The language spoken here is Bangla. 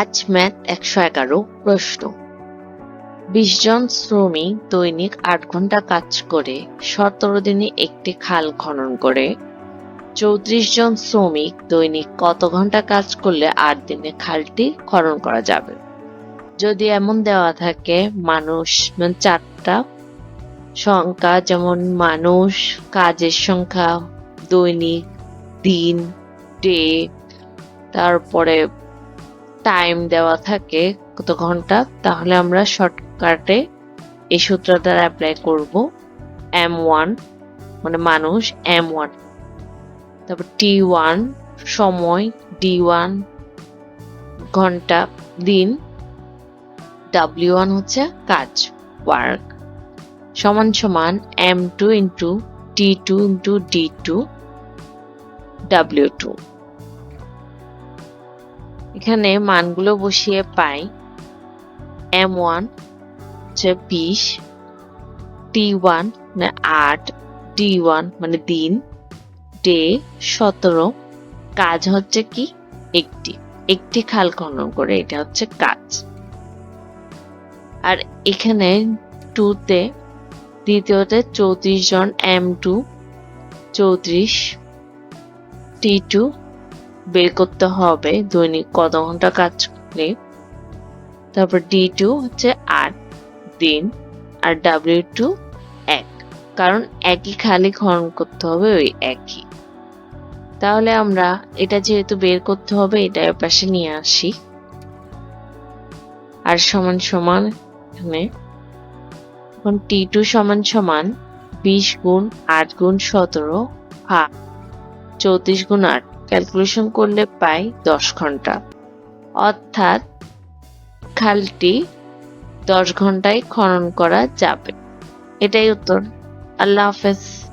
কাজ ম্যাথ একশো এগারো প্রশ্ন। বিশ জন শ্রমিক দৈনিক আট ঘণ্টা কাজ করে, সতেরো দিনে একটি খাল খনন করে। চৌত্রিশ জন শ্রমিক দৈনিক কত ঘণ্টা কাজ করলে আট দিনে খালটি খনন করা যাবে? যদি এমন দেওয়া থাকে, মানুষ মানে চারটা সংখ্যা, যেমন মানুষ, কাজের সংখ্যা, দৈনিক, দিন, ডে, তারপরে টাইম দেওয়া থাকে কত ঘণ্টা, তাহলে আমরা শর্টকাটে এই সূত্র দ্বারা অ্যাপ্লাই করব এম ওয়ান মানে মানুষ এম ওয়ান তারপর টি ওয়ান সময় ডি ওয়ান ঘণ্টা, দিন। ডাব্লিউ ওয়ান হচ্ছে কাজ ওয়ার্ক সমান সমান M two into T two into D two W two এখানে মানগুলো বসিয়ে পাই। এম ওয়ান, হচ্ছে বিশ, টি ওয়ান মানে আট ডি ওয়ান মানে দিন, ডে, সতেরো। কাজ হচ্ছে কি? একটি। একটি খাল খনন করে, এটা হচ্ছে কাজ। আর এখানে টুতে দ্বিতীয়তে চৌত্রিশ জন এম টু, চৌত্রিশ, টি টু বের করতে হবে, দৈনিক কত ঘণ্টা কাজ করলে তারপর ডি টু হচ্ছে আট দিন আর ডাব্লিউ টু এক। কারণ একই খালি খনন করতে হবে, ওই একই। তাহলে আমরা এটা যেহেতু বের করতে হবে এটা পাশে নিয়ে আসি। আর সমান সমান এখানে। এখন টি টু সমান সমান বিশ গুণ আট গুণ সতেরো, ভাগ চৌত্রিশ গুণ আট। ক্যালকুলেশন করলে পাই দশ ঘণ্টা। অর্থাৎ খালটি দশ ঘন্টায় খনন করা যাবে। এটাই উত্তর। আল্লাহ হাফেজ।